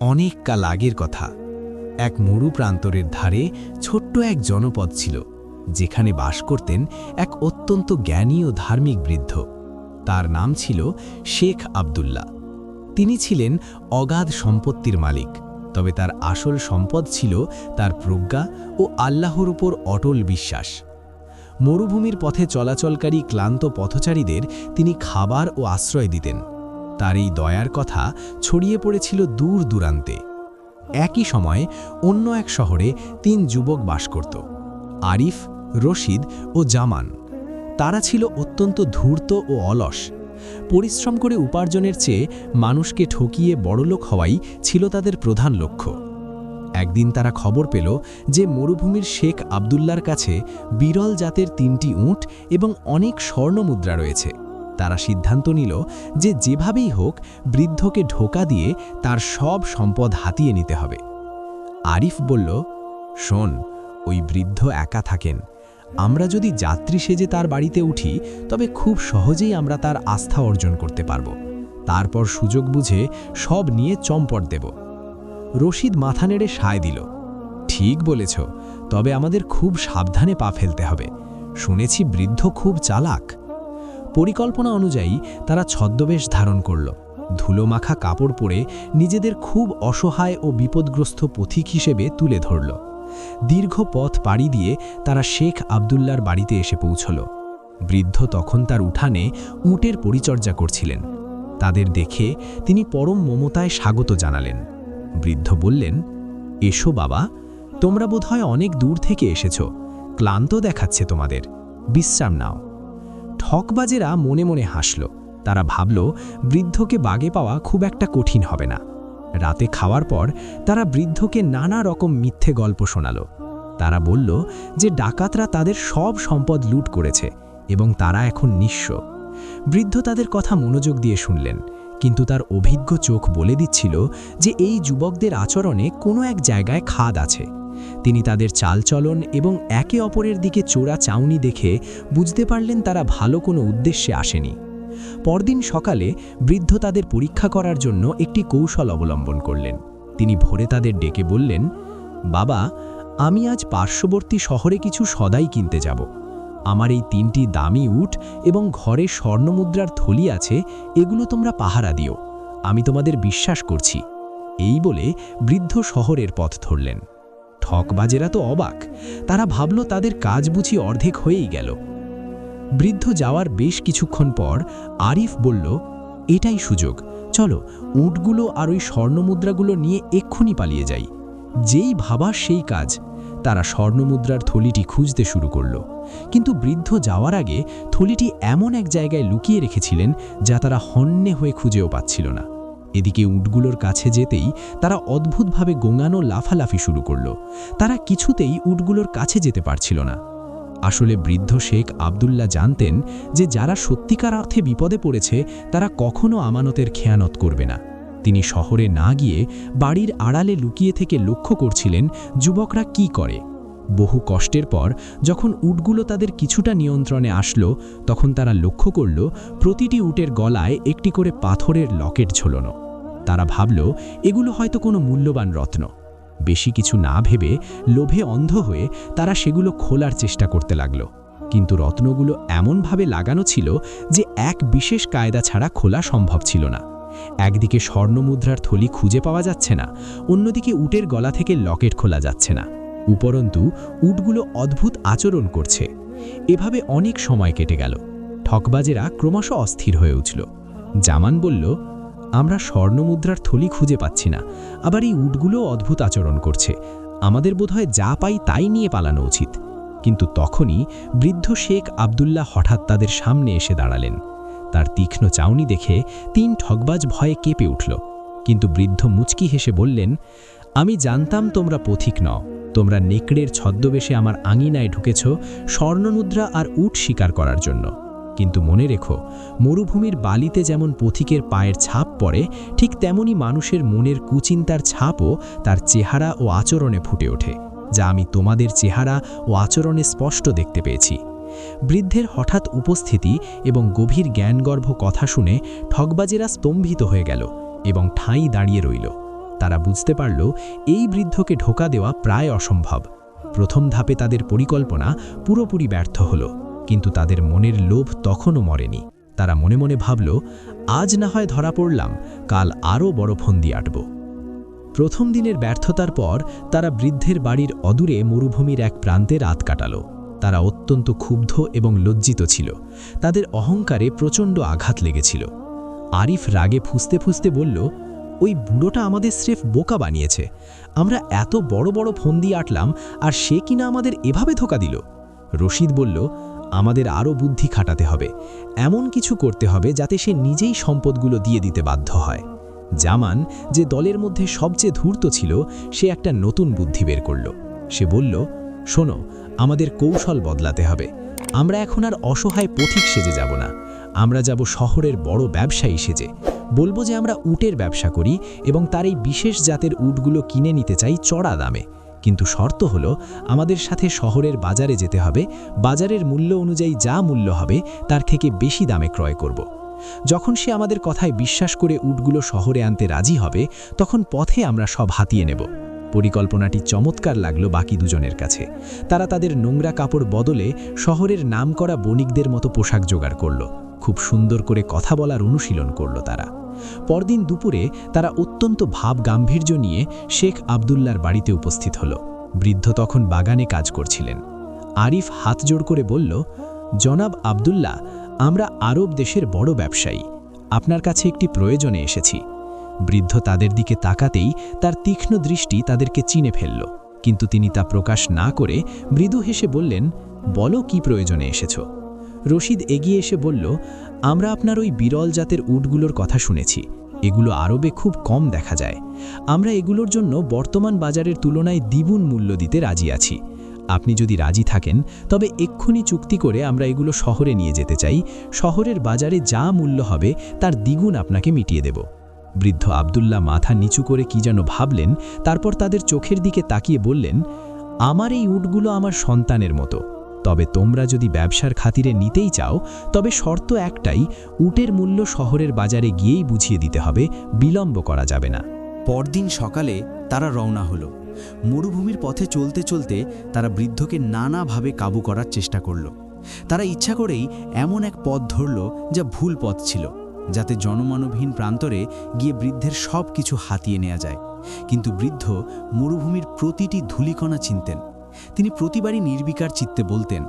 অনেক কাল আগের কথা। এক মরু প্রান্তরের ধারে ছোট্ট এক জনপদ ছিল, যেখানে বাস করতেন এক অত্যন্ত জ্ঞানী ও ধার্মিক বৃদ্ধ। তার নাম ছিল শেখ আবদুল্লাহ। তিনি ছিলেন অগাধ সম্পত্তির মালিক, তবে তার আসল সম্পদ ছিল তার প্রজ্ঞা ও আল্লাহর উপর অটল বিশ্বাস। মরুভূমির পথে চলাচলকারী ক্লান্ত পথচারীদের তিনি খাবার ও আশ্রয় দিতেন। তার এই দয়ার কথা ছড়িয়ে পড়েছিল দূর দূরান্তে। একই সময়ে অন্য এক শহরে তিন যুবক বাস করত, আরিফ, রশিদ ও জামান। তারা ছিল অত্যন্ত ধূর্ত ও অলস। পরিশ্রম করে উপার্জনের চেয়ে মানুষকে ঠকিয়ে বড়লোক হওয়াই ছিল তাদের প্রধান লক্ষ্য। একদিন তারা খবর পেল যে মরুভূমির শেখ আবদুল্লার কাছে বিরল জাতের তিনটি উঁট এবং অনেক স্বর্ণমুদ্রা রয়েছে। তারা সিদ্ধান্ত নিল যে যেভাবেই হোক বৃদ্ধকে ঢোকা দিয়ে তার সব সম্পদ হাতিয়ে নিতে হবে। আরিফ বলল, শোন, ওই বৃদ্ধ একা থাকেন। আমরা যদি যাত্রী সেজে তার বাড়িতে উঠি, তবে খুব সহজেই আমরা তার আস্থা অর্জন করতে পারব। তারপর সুযোগ বুঝে সব নিয়ে চম্পট দেব। রশিদ মাথা নেড়ে সায় দিল, ঠিক বলেছ, তবে আমাদের খুব সাবধানে পা ফেলতে হবে। শুনেছি বৃদ্ধ খুব চালাক। পরিকল্পনা অনুযায়ী তারা ছদ্মবেশ ধারণ করল। ধুলোমাখা কাপড় পরে নিজেদের খুব অসহায় ও বিপদগ্রস্ত পথিক হিসেবে তুলে ধরল। দীর্ঘ পথ পাড়ি দিয়ে তারা শেখ আবদুল্লার বাড়িতে এসে পৌঁছল। বৃদ্ধ তখন তার উঠানে উটের পরিচর্যা করছিলেন। তাদের দেখে তিনি পরম মমতায় স্বাগত জানালেন। বৃদ্ধ বললেন, এসো বাবা, তোমরা বোধহয় অনেক দূর থেকে এসেছ। ক্লান্ত দেখাচ্ছে তোমাদের। বিশ্রাম নাও। ঠকবাজেরা মনে মনে হাসল। তারা ভাবল, বৃদ্ধকে বাগে পাওয়া খুব একটা কঠিন হবে না। রাতে খাওয়ার পর তারা বৃদ্ধকে নানা রকম মিথ্যে গল্প শোনাল। তারা বলল যে ডাকাতরা তাদের সব সম্পদ লুট করেছে এবং তারা এখন নিঃস্ব। বৃদ্ধ তাদের কথা মনোযোগ দিয়ে শুনলেন, কিন্তু তার অভিজ্ঞ চোখ বলে দিচ্ছিল যে এই যুবকদের আচরণে কোনো এক জায়গায় খাদ আছে। তিনি তাদের চালচলন এবং একে অপরের দিকে চোরা চাউনি দেখে বুঝতে পারলেন তারা ভালো কোনো উদ্দেশ্যে আসেনি। পরদিন সকালে বৃদ্ধ তাদের পরীক্ষা করার জন্য একটি কৌশল অবলম্বন করলেন। তিনি ভোরে তাদের ডেকে বললেন, বাবা, আমি আজ পার্শ্ববর্তী শহরে কিছু সদাই কিনতে যাব। আমার এই তিনটি দামি উট এবং ঘরে স্বর্ণমুদ্রার থলি আছে, এগুলো তোমরা পাহারা দিও। আমি তোমাদের বিশ্বাস করছি। এই বলে বৃদ্ধ শহরের পথ ধরলেন। ঠকবাজেরা তো অবাক। তারা ভাবল তাদের কাজ বুঝি অর্ধেক হয়েই গেল। বৃদ্ধ যাওয়ার বেশ কিছুক্ষণ পর আরিফ বলল, এটাই সুযোগ। চলো, উটগুলো আর ওই স্বর্ণমুদ্রাগুলো নিয়ে এক্ষুনি পালিয়ে যাই। যেই ভাবা সেই কাজ। তারা স্বর্ণমুদ্রার থলিটি খুঁজতে শুরু করল। কিন্তু বৃদ্ধ যাওয়ার আগে থলিটি এমন এক জায়গায় লুকিয়ে রেখেছিলেন যা তারা হন্যে হয়ে খুঁজেও পাচ্ছিল না। এদিকে উটগুলোর কাছে যেতেই তারা অদ্ভুতভাবে গোঙানো লাফালাফি শুরু করল। তারা কিছুতেই উটগুলোর কাছে যেতে পারছিল না। আসলে বৃদ্ধ শেখ আবদুল্লাহ জানতেন যে যারা সত্যিকার অর্থে বিপদে পড়েছে, তারা কখনো আমানতের খেয়ানত করবে না। তিনি শহরে না গিয়ে বাড়ির আড়ালে লুকিয়ে থেকে লক্ষ্য করছিলেন, যুবকরা কি করে? বহু কষ্টের পর যখন উটগুলো তাদের কিছুটা নিয়ন্ত্রণে আসলো, তখন তারা লক্ষ্য করল, প্রতিটি উটের গলায় একটি করে পাথরের লকেট ঝোলনো। তারা ভাবল, এগুলো হয়তো কোনো মূল্যবান রত্ন। বেশি কিছু না ভেবে লোভে অন্ধ হয়ে তারা সেগুলো খোলার চেষ্টা করতে লাগল। কিন্তু রত্নগুলো এমনভাবে লাগানো ছিল যে এক বিশেষ কায়দা ছাড়া খোলা সম্ভব ছিল না। একদিকে স্বর্ণমুদ্রার থলি খুঁজে পাওয়া যাচ্ছে না, অন্যদিকে উটের গলা থেকে লকেট খোলা যাচ্ছে না। উপরন্তু উটগুলো অদ্ভুত আচরণ করছে। এভাবে অনেক সময় কেটে গেল। ঠকবাজেরা ক্রমশ অস্থির হয়ে উঠল। জামান বলল, আমরা স্বর্ণমুদ্রার থলি খুঁজে পাচ্ছি না। আবার এই উটগুলোও অদ্ভুত আচরণ করছে। আমাদের বোধহয় যা পাই তাই নিয়ে পালানো উচিত। কিন্তু তখনই বৃদ্ধ শেখ আবদুল্লাহ হঠাৎ তাদের সামনে এসে দাঁড়ালেন। তার তীক্ষ্ণ চাউনি দেখে তিন ঠগবাজ ভয়ে কেঁপে উঠল। কিন্তু বৃদ্ধ মুচকি হেসে বললেন, আমি জানতাম তোমরা পথিক নও। তোমরা নেকড়ের ছদ্মবেশে আমার আঙিনায় ঢুকেছ স্বর্ণমুদ্রা আর উট শিকার করার জন্য। কিন্তু মনে রেখো, মরুভূমির বালিতে যেমন পথিকের পায়ের ছাপ পড়ে, ঠিক তেমনি মানুষের মনের কুচিন্তার ছাপও তার চেহারা ও আচরণে ফুটে ওঠে, যা আমি তোমাদের চেহারা ও আচরণে স্পষ্ট দেখতে পেয়েছি। বৃদ্ধের হঠাৎ উপস্থিতি এবং গভীর জ্ঞানগর্ভ কথা শুনে ঠগবাজেরা স্তম্ভিত হয়ে গেল এবং ঠাঁই দাঁড়িয়ে রইল। তারা বুঝতে পারল এই বৃদ্ধকে ঢোকা দেওয়া প্রায় অসম্ভব। প্রথম ধাপে তাদের পরিকল্পনা পুরোপুরি ব্যর্থ হল, কিন্তু তাদের মনের লোভ তখনও মরেনি। তারা মনে মনে ভাবল, আজ না হয় ধরা পড়লাম, কাল আরও বড় ফন্দি আটব। প্রথম দিনের ব্যর্থতার পর তারা বৃদ্ধের বাড়ির অদূরে মরুভূমির এক প্রান্তে রাত কাটাল। তারা অত্যন্ত ক্ষুব্ধ এবং লজ্জিত ছিল। তাদের অহংকারে প্রচণ্ড আঘাত লেগেছিল। আরিফ রাগে ফুসতে ফুসতে বলল ওই বুড়োটা আমাদের স্রেফ বোকা বানিয়েছে। আমরা এত বড় বড় ফন্দি আটলাম, আর সে কিনা আমাদের এভাবে ধোকা দিল। রশিদ বলল, আমাদের আরও বুদ্ধি খাটাতে হবে। এমন কিছু করতে হবে যাতে সে নিজেই সম্পদগুলো দিয়ে দিতে বাধ্য হয়। জামান, যে দলের মধ্যে সবচেয়ে ধূর্ত ছিল, সে একটা নতুন বুদ্ধি বের করল। সে বলল, শোনো, আমাদের কৌশল বদলাতে হবে। আমরা এখন আর অসহায় পথিক সেজে যাব না। আমরা যাব শহরের বড় ব্যবসায়ী সেজে। বলব যে আমরা উটের ব্যবসা করি এবং তার এই বিশেষ জাতের উটগুলো কিনে নিতে চাই চড়া দামে। কিন্তু শর্ত হলো, আমাদের সাথে শহরের বাজারে যেতে হবে, বাজারের মূল্য অনুযায়ী যা মূল্য হবে তার থেকে বেশি দামে ক্রয় করব। যখন সে আমাদের কথায় বিশ্বাস করে উটগুলো শহরে আনতে রাজি হবে, তখন পথে আমরা সব হাতিয়ে নেব। পরিকল্পনাটি চমৎকার লাগল বাকি দুজনের কাছে। তারা তাদের নোংরা কাপড় বদলে শহরের নামকরা বণিকদের মতো পোশাক জোগাড় করল। খুব সুন্দর করে কথা বলার অনুশীলন করল তারা। পরদিন দুপুরে তারা অত্যন্ত ভাব গাম্ভীর্য নিয়ে শেখ আবদুল্লার বাড়িতে উপস্থিত হল। বৃদ্ধ তখন বাগানে কাজ করছিলেন। আরিফ হাত জোড় করে বলল, জনাব আবদুল্লাহ, আমরা আরব দেশের বড় ব্যবসায়ী। আপনার কাছে একটি প্রয়োজনে এসেছি। বৃদ্ধ তাদের দিকে তাকাতেই তার তীক্ষ্ণ দৃষ্টি তাদেরকে চিনে ফেলল। কিন্তু তিনি তা প্রকাশ না করে মৃদু হেসে বললেন, বলো কি প্রয়োজনে এসেছ? রশিদ এগিয়ে এসে বলল, আমরা আপনার ওই বিরল জাতের উটগুলোর কথা শুনেছি। এগুলো আরবে খুব কম দেখা যায়। আমরা এগুলোর জন্য বর্তমান বাজারের তুলনায় দ্বিগুণ মূল্য দিতে রাজি আছি। আপনি যদি রাজি থাকেন, তবে এক্ষুনি চুক্তি করে আমরা এগুলো শহরে নিয়ে যেতে চাই। শহরের বাজারে যা মূল্য হবে, তার দ্বিগুণ আপনাকে মিটিয়ে দেব। বৃদ্ধ আবদুল্লাহ মাথা নিচু করে কি যেন ভাবলেন, তারপর তাদের চোখের দিকে তাকিয়ে বললেন, আমার এই উটগুলো আমার সন্তানের মতো। তবে তোমরা যদি ব্যবসার খাতিরে নিতেই চাও, তবে শর্ত একটাই, উটের মূল্য শহরের বাজারে গিয়েই বুঝিয়ে দিতে হবে, বিলম্ব করা যাবে না। পরদিন সকালে তারা রওনা হলো। মরুভূমির পথে চলতে চলতে তারা বৃদ্ধকে নানাভাবে কাবু করার চেষ্টা করল। তারা ইচ্ছা করেই এমন এক পথ ধরল যা ভুল পথ ছিল, যাতে জনমানবহীন প্রান্তরে গিয়ে বৃদ্ধের সব কিছু হাতিয়ে নেওয়া যায়। কিন্তু বৃদ্ধ মরুভূমির প্রতিটি ধূলিকণা চিনতেন। তিনি প্রতিবারই নির্বিকার চিত্তে বলতেন,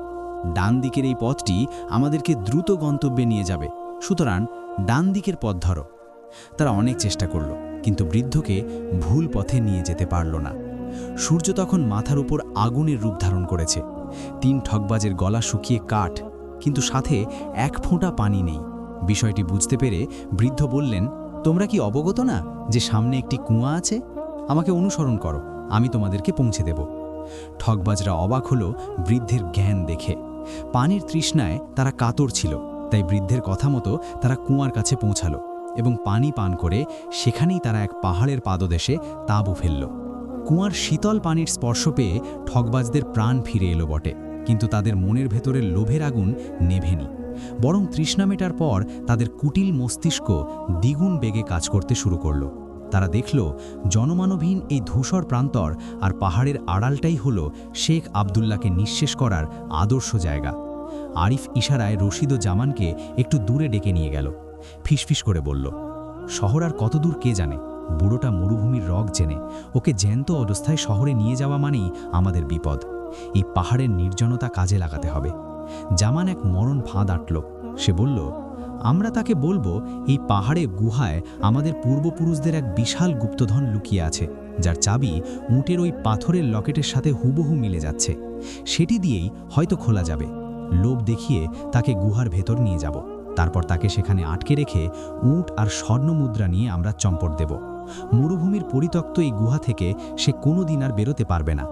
ডান দিকের এই পথটি আমাদেরকে দ্রুত গন্তব্যে নিয়ে যাবে, সুতরাং ডান দিকের পথ ধরো। তারা অনেক চেষ্টা করল, কিন্তু বৃদ্ধকে ভুল পথে নিয়ে যেতে পারল না। সূর্য তখন মাথার উপর আগুনের রূপ ধারণ করেছে। তিন ঠকবাজের গলা শুকিয়ে কাঠ, কিন্তু সাথে এক ফোঁটা পানি নেই। বিষয়টি বুঝতে পেরে বৃদ্ধ বললেন, তোমরা কি অবগত না যে সামনে একটি কুয়া আছে? আমাকে অনুসরণ করো, আমি তোমাদেরকে পৌঁছে দেব। ঠকবাজরা অবাক হল বৃদ্ধের জ্ঞান দেখে। পানির তৃষ্ণায় তারা কাতর ছিল, তাই বৃদ্ধের কথা মতো তারা কুয়ার কাছে পৌঁছালো এবং পানি পান করে সেখানেই তারা এক পাহাড়ের পাদদেশে তাঁবু ফেলল। কুয়ার শীতল পানির স্পর্শ পেয়ে ঠকবাজদের প্রাণ ফিরে এলো বটে, কিন্তু তাদের মনের ভেতরের লোভের আগুন নেভেনি। বরং তৃষ্ণা মেটার পর তাদের কুটিল মস্তিষ্ক দ্বিগুণ বেগে কাজ করতে শুরু করল। তারা দেখল, জনমানবহীন এই ধূসর প্রান্তর আর পাহাড়ের আড়ালটাই হল শেখ আবদুল্লাকে নিঃশেষ করার আদর্শ জায়গা। আরিফ ইশারায় রশিদ ও জামানকে একটু দূরে ডেকে নিয়ে গেল। ফিসফিস করে বলল, শহর আর কতদূর কে জানে? বুড়োটা মরুভূমির রগ জেনে ওকে জ্যান্ত অবস্থায় শহরে নিয়ে যাওয়া মানেই আমাদের বিপদ। এই পাহাড়ের নির্জনতা কাজে লাগাতে হবে। জামান এক মরণ ফাঁদ আটল। সে বলল আমরা তাকে বলব, এই পাহাড়ে গুহায় আমাদের পূর্বপুরুষদের এক বিশাল গুপ্তধন লুকিয়ে আছে, যার চাবি উঁটের ওই পাথরের লকেটের সাথে হুবহু মিলে যাচ্ছে। সেটি দিয়েই হয়তো খোলা যাবে। লোভ দেখিয়ে তাকে গুহার ভেতর নিয়ে যাব। তারপর তাকে সেখানে আটকে রেখে উঁট আর স্বর্ণ মুদ্রা নিয়ে আমরা চম্পট দেব। মরুভূমির পরিত্যক্ত এই গুহা থেকে সে কোনো দিন আর বেরোতে পারবে না।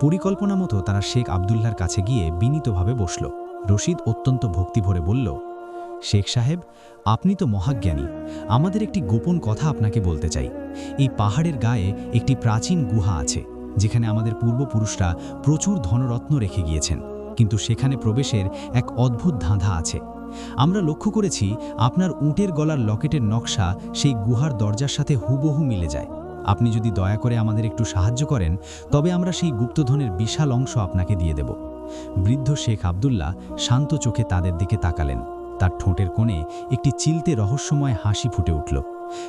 পরিকল্পনা মতো তারা শেখ আবদুল্লার কাছে গিয়ে বিনীতভাবে বসল। রশিদ অত্যন্ত ভক্তি ভরে বলল শেখ সাহেব, আপনি তো মহাজ্ঞানী। আমাদের একটি গোপন কথা আপনাকে বলতে চাই। এই পাহাড়ের গায়ে একটি প্রাচীন গুহা আছে, যেখানে আমাদের পূর্বপুরুষরা প্রচুর ধনরত্ন রেখে গিয়েছেন। কিন্তু সেখানে প্রবেশের এক অদ্ভুত ধাঁধা আছে। আমরা লক্ষ্য করেছি, আপনার উটের গলার লকেটের নকশা সেই গুহার দরজার সাথে হুবহু মিলে যায়। আপনি যদি দয়া করে আমাদের একটু সাহায্য করেন, তবে আমরা সেই গুপ্তধনের বিশাল অংশ আপনাকে দিয়ে দেব। বৃদ্ধ শেখ আবদুল্লাহ শান্ত চোখে তাদের দিকে তাকালেন। তার ঠোঁটের কোণে একটি চিলতে রহস্যময় হাসি ফুটে উঠল।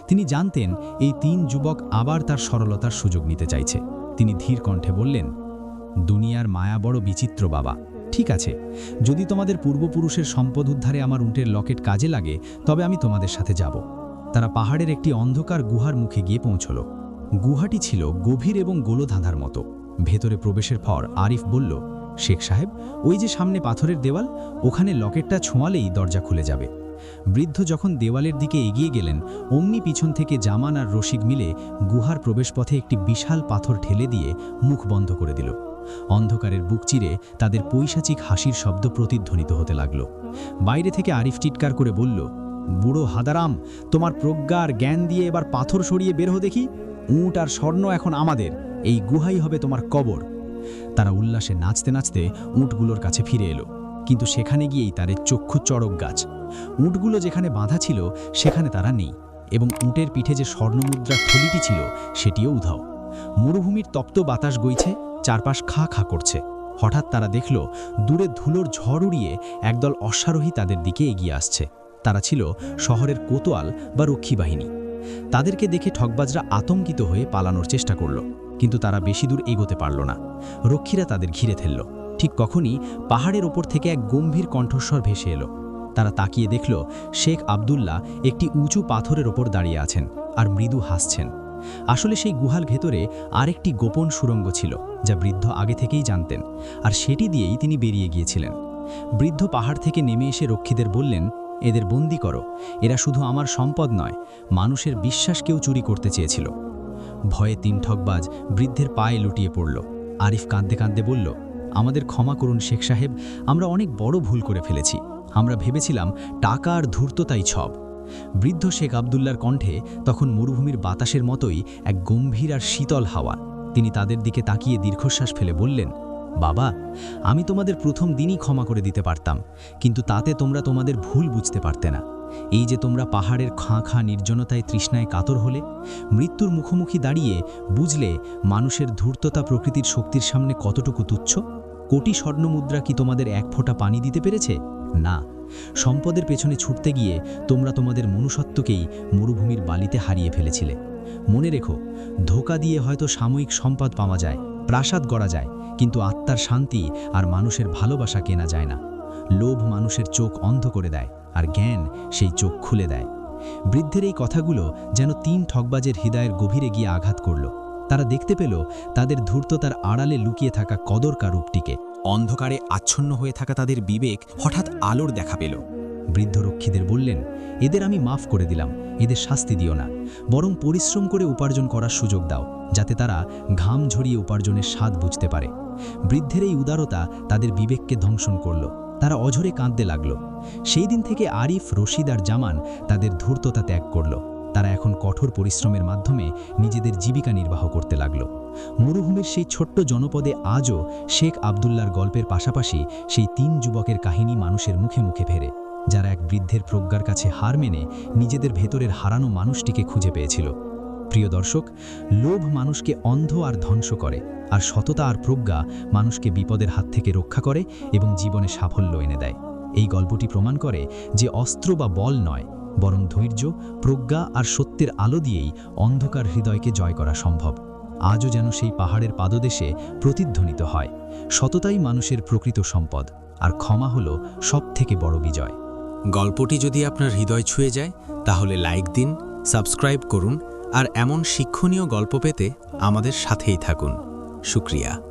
তিনি জানতেন এই তিন যুবক আবার তার সরলতার সুযোগ নিতে চাইছে। তিনি ধীর কণ্ঠে বললেন, দুনিয়ার মায়া বড় বিচিত্র বাবা। ঠিক আছে, যদি তোমাদের পূর্বপুরুষের সম্পদ উদ্ধারে আমার উটের লকেট কাজে লাগে, তবে আমি তোমাদের সাথে যাব। তারা পাহাড়ের একটি অন্ধকার গুহার মুখে গিয়ে পৌঁছল। গুহাটি ছিল গভীর এবং গোলধাঁধার মতো। ভেতরে প্রবেশের পর আরিফ বলল শেখ সাহেব, ওই যে সামনে পাথরের দেওয়াল, ওখানে লকেটটা ছোঁয়ালেই দরজা খুলে যাবে। বৃদ্ধ যখন দেওয়ালের দিকে এগিয়ে গেলেন, অমনি পিছন থেকে জামান আর রশিক মিলে গুহার প্রবেশপথে একটি বিশাল পাথর ঠেলে দিয়ে মুখ বন্ধ করে দিল। অন্ধকারের বুক চিরে তাদের পৈশাচিক হাসির শব্দ প্রতিধ্বনিত হতে লাগল। বাইরে থেকে আরিফ চিৎকার করে বলল, বুড়ো হাদারাম, তোমার প্রজ্ঞা আর জ্ঞান দিয়ে এবার পাথর সরিয়ে বের হো দেখি। উঁট আর স্বর্ণ এখন আমাদের, এই গুহাই হবে তোমার কবর। তারা উল্লাসে নাচতে নাচতে উঁটগুলোর কাছে ফিরে এলো। কিন্তু সেখানে গিয়েই তাদের চক্ষু চড়ক গাছ। উঁটগুলো যেখানে বাঁধা ছিল, সেখানে তারা নেই এবং উঁটের পিঠে যে স্বর্ণমুদ্রার থলিটি ছিল, সেটিও উধাও। মরুভূমির তপ্ত বাতাস গইছে, চারপাশ খা খা করছে। হঠাৎ তারা দেখল, দূরে ধুলোর ঝড় উড়িয়ে একদল অশ্বারোহী তাদের দিকে এগিয়ে আসছে। তারা ছিল শহরের কোতোয়াল বা রক্ষী বাহিনী তাদেরকে দেখে ঠকবাজরা আতঙ্কিত হয়ে পালানোর চেষ্টা করল। কিন্তু তারা বেশি দূর এগোতে পারল না। রক্ষীরা তাদের ঘিরে ফেলল। ঠিক কখনই পাহাড়ের ওপর থেকে এক গম্ভীর কণ্ঠস্বর ভেসে এলো। তারা তাকিয়ে দেখল, শেখ আবদুল্লাহ একটি উঁচু পাথরের ওপর দাঁড়িয়ে আছেন আর মৃদু হাসছেন। আসলে সেই গুহার ভেতরে আরেকটি গোপন সুরঙ্গ ছিল, যা বৃদ্ধ আগে থেকেই জানতেন, আর সেটি দিয়েই তিনি বেরিয়ে গিয়েছিলেন। বৃদ্ধ পাহাড় থেকে নেমে এসে রক্ষীদের বললেন, এদের বন্দি করো। এরা শুধু আমার সম্পদ নয়, মানুষের বিশ্বাসকেও চুরি করতে চেয়েছিল। ভয়ে তিন ঠকবাজ বৃদ্ধের পায়ে লুটিয়ে পড়ল। আরিফ কাঁদতে কাঁদতে বলল, আমাদের ক্ষমা করুন শেখ সাহেব, আমরা অনেক বড় ভুল করে ফেলেছি। আমরা ভেবেছিলাম টাকা আর ধূর্ততাই ছব। বৃদ্ধ শেখ আবদুল্লার কণ্ঠে তখন মরুভূমির বাতাসের মতোই এক গম্ভীর আর শীতল হাওয়া। তিনি তাদের দিকে তাকিয়ে দীর্ঘশ্বাস ফেলে বললেন, বাবা, আমি তোমাদের প্রথম দিনই ক্ষমা করে দিতে পারতাম, কিন্তু তাতে তোমরা তোমাদের ভুল বুঝতে পারতে না। এই যে তোমরা পাহাড়ের খাঁ খাঁ নির্জনতায় তৃষ্ণায় কাতর হলে, মৃত্যুর মুখোমুখি দাঁড়িয়ে বুঝলে মানুষের ধূর্ততা প্রকৃতির শক্তির সামনে কতটুকু তুচ্ছ? কোটি স্বর্ণমুদ্রা কি তোমাদের এক ফোঁটা পানি দিতে পেরেছে? না, সম্পদের পেছনে ছুটতে গিয়ে তোমরা তোমাদের মনুষ্যত্বকেই মরুভূমির বালিতে হারিয়ে ফেলেছিলে। মনে রেখো, ধোকা দিয়ে হয়তো সাময়িক সম্পদ পাওয়া যায়, প্রাসাদ গড়া যায়, কিন্তু আত্মার শান্তি আর মানুষের ভালোবাসা কেনা যায় না। লোভ মানুষের চোখ অন্ধ করে দেয়। আর জ্ঞান সেই চোখ খুলে দেয়। বৃদ্ধের এই কথাগুলো যেন তিন ঠকবাজের হৃদয়ের গভীরে গিয়ে আঘাত করল। তারা দেখতে পেল তাদের ধূর্ততার আড়ালে লুকিয়ে থাকা কদরকা রূপটিকে। অন্ধকারে আচ্ছন্ন হয়ে থাকা তাদের বিবেক হঠাৎ আলোর দেখা পেল। বৃদ্ধ রক্ষীদের বললেন, এদের আমি মাফ করে দিলাম, এদের শাস্তি দিও না। বরং পরিশ্রম করে উপার্জন করার সুযোগ দাও, যাতে তারা ঘাম ঝরিয়ে উপার্জনের স্বাদ বুঝতে পারে। বৃদ্ধের এই উদারতা তাদের বিবেককে ধ্বংসন করল। তারা অঝরে কাঁদতে লাগল। সেই দিন থেকে আরিফ, রশিদ আর জামান তাদের ধূর্ততা ত্যাগ করল। তারা এখন কঠোর পরিশ্রমের মাধ্যমে নিজেদের জীবিকা নির্বাহ করতে লাগল। মরুভূমির সেই ছোট্ট জনপদে আজও শেখ আবদুল্লার গল্পের পাশাপাশি সেই তিন যুবকের কাহিনী মানুষের মুখে মুখে ফেরে, যারা এক বৃদ্ধের প্রজ্ঞার কাছে হার মেনে নিজেদের ভেতরের হারানো মানুষটিকে খুঁজে পেয়েছিল। প্রিয় দর্শক, লোভ মানুষকে অন্ধ আর ধ্বংস করে, আর সততা আর প্রজ্ঞা মানুষকে বিপদের হাত থেকে রক্ষা করে এবং জীবনে সাফল্য এনে দেয়। এই গল্পটি প্রমাণ করে যে অস্ত্র বা বল নয়, বরং ধৈর্য, প্রজ্ঞা আর সত্যের আলো দিয়েই অন্ধকার হৃদয়কে জয় করা সম্ভব। আজও যেন সেই পাহাড়ের পাদদেশে প্রতিধ্বনিত হয়। সততাই মানুষের প্রকৃত সম্পদ, আর ক্ষমা হল সবথেকে বড় বিজয়। গল্পটি যদি আপনার হৃদয় ছুঁয়ে যায়, তাহলে লাইক দিন, সাবস্ক্রাইব করুন আর এমন শিক্ষণীয় গল্প পেতে আমাদের সাথেই থাকুন। শুক্রিয়া।